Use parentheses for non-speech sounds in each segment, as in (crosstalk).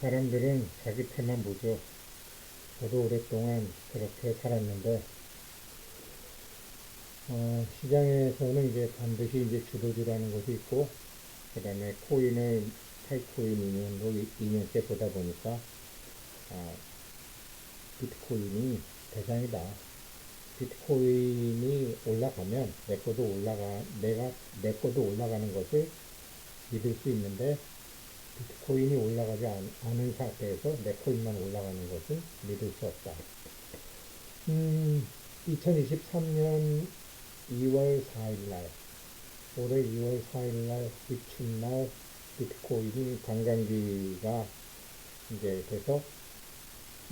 사람들은 자기 패만 보죠. 저도 오랫동안 그렇게 살았는데, 어, 시장에서는 이제 반드시 이제 주도주라는 것이 있고, 그 다음에 코인을 타이코인 인연으로 2년째 보다 보니까, 아, 비트코인이 대장이다. 비트코인이 올라가면 내 것도 올라가, 내가, 내 것도 올라가는 것을 믿을 수 있는데, 비트코인이 올라가지 않, 않은 상태에서 내 코인만 올라가는 것은 믿을 수 없다. 음, 2023년 2월 4일 날, 올해 2월 4일 날, 이튿날 비트코인이 관광기가 이제 돼서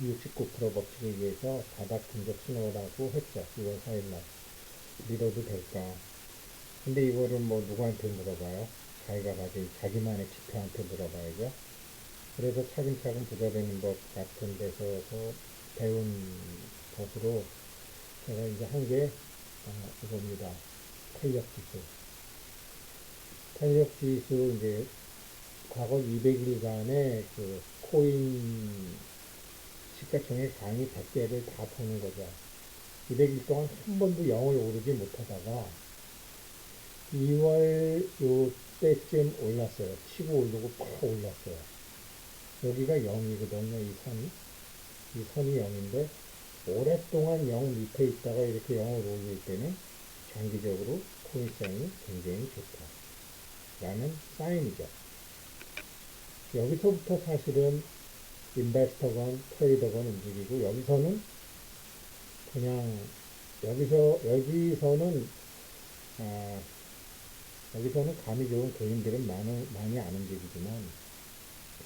69% 법칙에 의해서 바닥 근접 신호라고 했죠. 2월 4일 날. 믿어도 될까? 근데 이거를 뭐 누구한테 물어봐요? 자기가 가진 자기만의 지표한테 물어봐야죠. 그래서 차근차근 부자 되는 법 같은 데서도 배운 것으로 제가 이제 한게 어, 이겁니다. 탄력 지수. 탄력 지수 이제 과거 200일간의 그 코인 시가총액 강의 100개를 다 보는 거죠. 200일 동안 한 번도 0을 오르지 못하다가 2월 요 때쯤 올랐어요. 치고 오르고 팍 올랐어요. 여기가 0이거든요, 이 선이. 이 선이 0인데, 오랫동안 0 밑에 있다가 이렇게 0으로 올릴 때는 장기적으로 코인성이 굉장히 좋다. 라는 사인이죠. 여기서부터 사실은 인베스터건 트레이더건 움직이고, 여기서는 그냥, 여기서, 여기서는, 아, 여기서는 감이 좋은 개인들은 많이, 많이 안 움직이지만,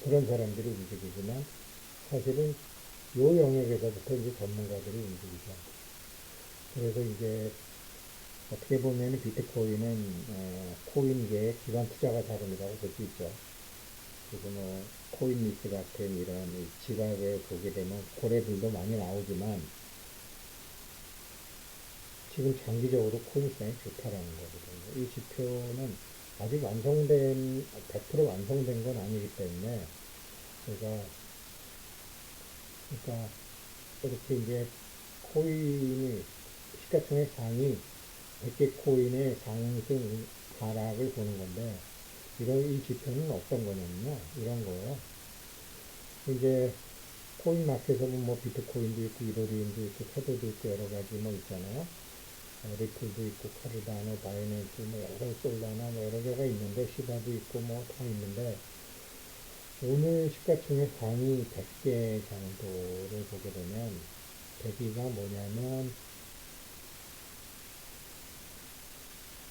그런 사람들이 움직이지만, 사실은 요 영역에서부터 이제 전문가들이 움직이죠. 그래서 이제, 어떻게 보면 비트코인은, 어, 코인계의 기관 투자가 자금이라고 볼 수 있죠. 그리고 뭐, 코인리스 같은 이런 이 지갑을 보게 되면 고래들도 많이 나오지만, 지금 장기적으로 코인성이 좋다라는 거거든요. 이 지표는 아직 완성된, 100% 완성된 건 아니기 때문에, 제가, 그러니까, 이렇게 이제 코인이, 시가총액 상위 100개 코인의 상승, 하락을 보는 건데, 이런, 이 지표는 어떤 거냐면요. 이런 거예요. 이제, 코인 마켓에는 뭐 비트코인도 있고, 이더리움도 있고, 테더도 있고, 여러 가지 뭐 있잖아요. 어, 리플도 있고 카르다노, 바이낸스, 뭐 여러 솔라나 뭐 여러 개가 있는데 시바도 있고 뭐 다 있는데 오늘 시가총액 상위 100개 정도를 보게 되면 100위가 뭐냐면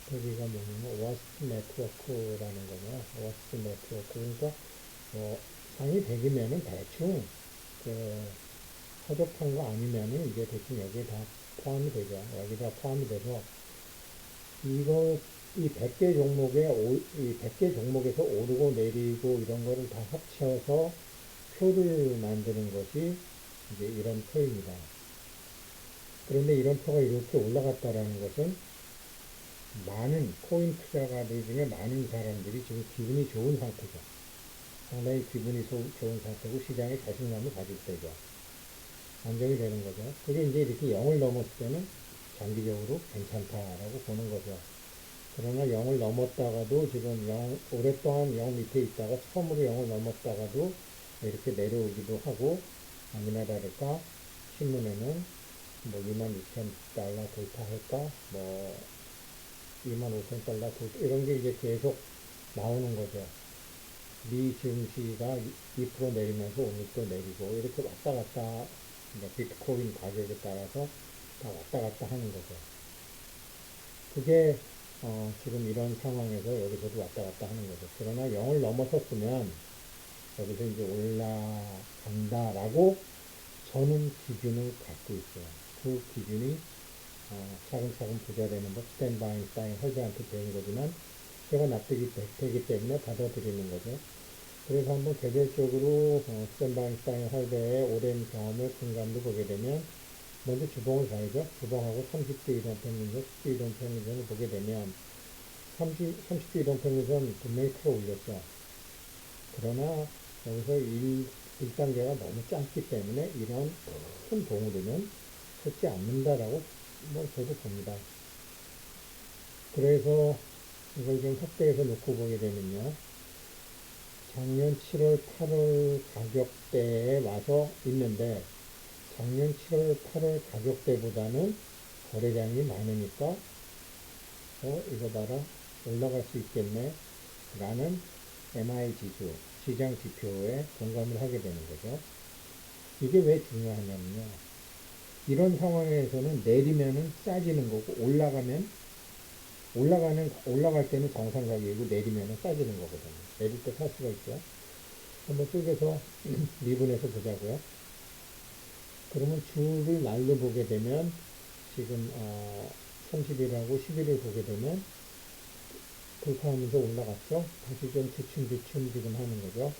100위가 뭐냐면 워스트 네트워크라는 거죠. 워스트 네트워크 그러니까 뭐 상위 100이면은 대충 그 허접한 거 아니면은 이게 대충 여기에 다 포함이 되죠. 여기다 포함이 돼서 이거 이 100개 종목에 오, 이 100개 종목에서 오르고 내리고 이런 거를 다 합쳐서 표를 만드는 것이 이제 이런 표입니다. 그런데 이런 표가 이렇게 올라갔다라는 것은 많은 코인 투자가들 중에 많은 사람들이 지금 기분이 좋은 상태죠. 상당히 기분이 소, 좋은 상태고 시장에 자신감을 가질 때죠. 안정이 되는 거죠. 그게 이제 이렇게 0을 넘었을 때는 장기적으로 괜찮다라고 보는 거죠. 그러나 0을 넘었다가도 지금 0, 오랫동안 0 밑에 있다가 처음으로 0을 넘었다가도 이렇게 내려오기도 하고, 아니나 다를까, 신문에는 뭐 2만 2천 달러 돌파할까, 뭐 2만 5천 달러 돌파, 이런 게 이제 계속 나오는 거죠. 미 증시가 2% 내리면서 오늘 또 내리고, 이렇게 왔다 갔다 뭐 비트코인 가격에 따라서 다 왔다 갔다 하는 거죠. 그게 어, 지금 이런 상황에서 여기서도 왔다 갔다 하는 거죠. 그러나 0을 넘어섰으면 여기서 이제 올라간다라고 저는 기준을 갖고 있어요. 그 기준이 어, 차근차근 부자 되는 법, 스탠바이 사인 헐드한테 배운 거지만 제가 납득이 되기 때문에 받아들이는 거죠. 그래서 한번 개별적으로 어, 스탠바이 사인 헐드의 오랜 경험을 근감도 보게 되면 먼저 주봉을 봐야죠. 주봉하고 30대 이동 평균선, 10대 이동 평균선을 보게 되면 30, 30대 이동 평균선 분명히 끌어올렸죠. 그러나 여기서 1, 1단계가 너무 짧기 때문에 이런 큰 봉우리는 솟지 않는다라고 뭐 저도 봅니다. 그래서 이걸 좀 확대해서 놓고 보게 되면요. 작년 7월, 8월 가격대에 와서 있는데 작년 7월, 8월 가격대보다는 거래량이 많으니까 어, 이거 봐라. 올라갈 수 있겠네. 라는 MI 지수, 시장 지표에 공감을 하게 되는 거죠. 이게 왜 중요하냐면요. 이런 상황에서는 내리면은 싸지는 거고 올라가면 올라가는 올라갈 때는 정상 가격이고 내리면은 싸지는 거거든요. 내릴 때 살 수가 있죠. 한번 쪼개서 (clears throat) 미분해서 보자고요. 그러면 주를 날로 보게 되면 지금 어, 30일하고 10일을 보게 되면 돌파하면서 올라갔죠. 다시 좀 주춤주춤 지금 하는 거죠.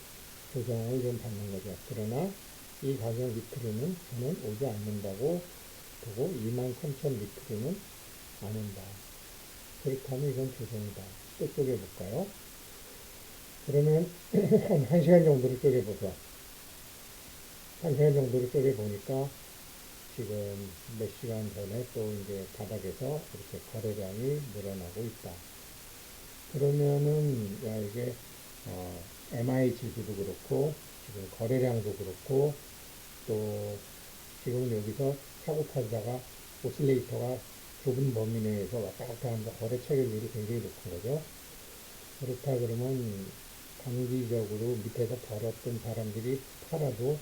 조정을 좀 받는 거죠. 그러나 이 가격 밑으로는 저는 오지 않는다고 보고 23,000 밑으로는 안 온다. 그렇다면 이건 조정이다. 또 쪼개볼까요? 그러면 (clears throat) 한 1시간 정도를 쪼개보죠. 1시간 정도를 쪼개보니까 지금 몇 시간 전에 또 이제 바닥에서 이렇게 거래량이 늘어나고 있다. 그러면은, 야, 이게, 어, MI 지수도 그렇고, 지금 거래량도 그렇고, 또, 지금 여기서 사고 팔다가 오실레이터가 좁은 범위 내에서 왔다 갔다 하면서 거래 체결률이 굉장히 높은 거죠. 그렇다 그러면 단기적으로 밑에서 벌었던 사람들이 팔아도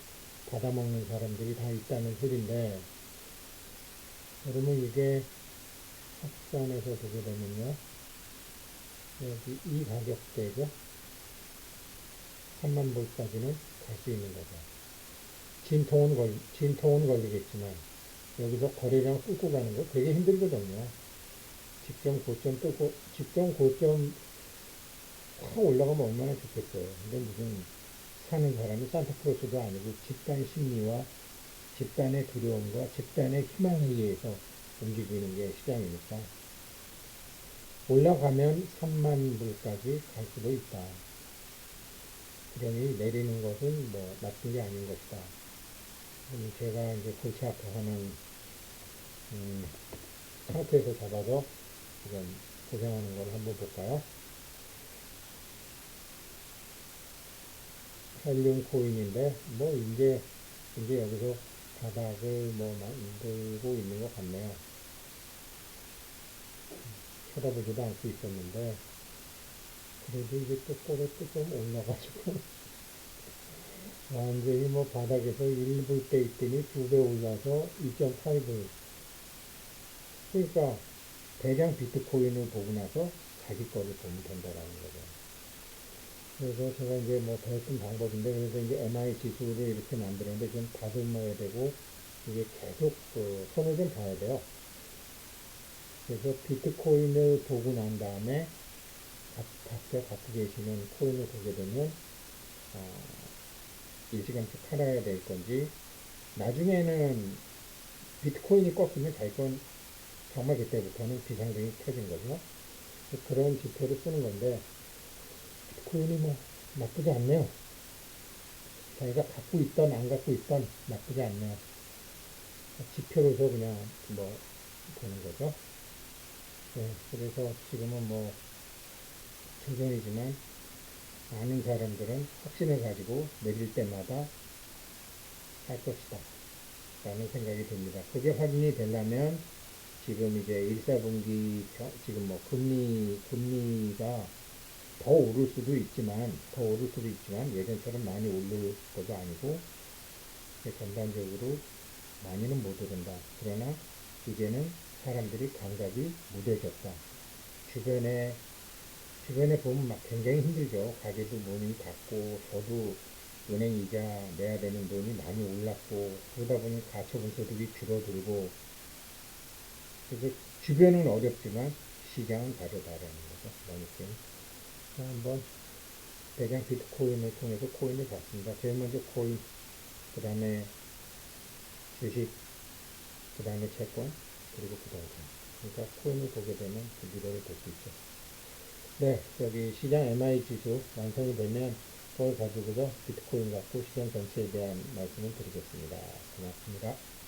받아먹는 사람들이 다 있다는 소리인데, 그러면 이게 확산해서 보게 되면요. 여기 이 가격대죠. 3만 볼까지는 갈 수 있는 거죠. 진통은 걸, 진통은 걸리겠지만, 여기서 거래량 뚫고 가는 거 되게 힘들거든요. 직전 고점 뚫고, 직전 고점 확 올라가면 얼마나 좋겠어요. 근데 무슨 사는 사람이 산타크로스도 아니고 집단 심리와 집단의 두려움과 집단의 희망에 의해서 움직이는 게 시장이니까. 올라가면 3만 불까지 갈 수도 있다. 그러니 내리는 것은 뭐 나쁜 게 아닌 것이다. 그럼 제가 이제 골치 아파하는 음, 상태에서 잡아서 지금 고생하는 걸 한번 볼까요? 헬륨 코인인데 뭐 이제 이제 여기서 바닥을 뭐 만들고 있는 것 같네요. 쳐다보지도 않고 있었는데 그래도 이제 또 꼬리 또좀 올라가지고 완전히 뭐 바닥에서 1불 때 있더니 두 배 올라서 2.8불 그러니까 대량 비트코인을 보고 나서 자기 거를 보면 된다라는 거죠. 그래서 제가 이제 뭐 배웠던 방법인데 그래서 이제 MI 지수를 이렇게 만들었는데 좀 다듬어야 되고 이게 계속 그 손을 좀 봐야 돼요. 그래서 비트코인을 보고 난 다음에 각- 각자 갖고 계시는 코인을 보게 되면 어, 일시간씩 팔아야 될 건지 나중에는 비트코인이 꺾이면 자기 건 정말 그때부터는 비상등이 켜진 거죠. 그런 지표를 쓰는 건데 비트코인이 뭐 나쁘지 않네요. 자기가 갖고 있던 안 갖고 있던 나쁘지 않네요. 지표로서 그냥 뭐 보는 거죠. 네, 그래서 지금은 뭐 조정이지만 아는 사람들은 확신을 가지고 내릴 때마다 할 것이다. 라는 생각이 듭니다. 그게 확인이 되려면 지금 이제 1, 4분기 지금 뭐 금리, 금리가 더 오를 수도 있지만, 더 오를 수도 있지만 예전처럼 많이 오를 것도 아니고 전반적으로 많이는 못 오른다. 그러나 이제는 사람들이 감각이 무뎌졌다. 주변에 주변에 보면 막 굉장히 힘들죠. 가게도 문이 닫고 저도 은행 이자 내야 되는 돈이 많이 올랐고 그러다 보니 가처분 소득이 줄어들고 그래서 주변은 어렵지만 시장은 다르다라는 거죠. 자, 한번 대장 비트코인을 통해서 코인을 봤습니다. 제일 먼저 코인, 그 다음에 주식, 그 다음에 채권, 그리고 부동산. 그러니까 코인을 보게 되면 그 미래를 볼 수 있죠. 네, 여기 시장 MI 지수 완성이 되면 그걸 가지고서 비트코인 갖고 시장 전체에 대한 말씀을 드리겠습니다. 고맙습니다.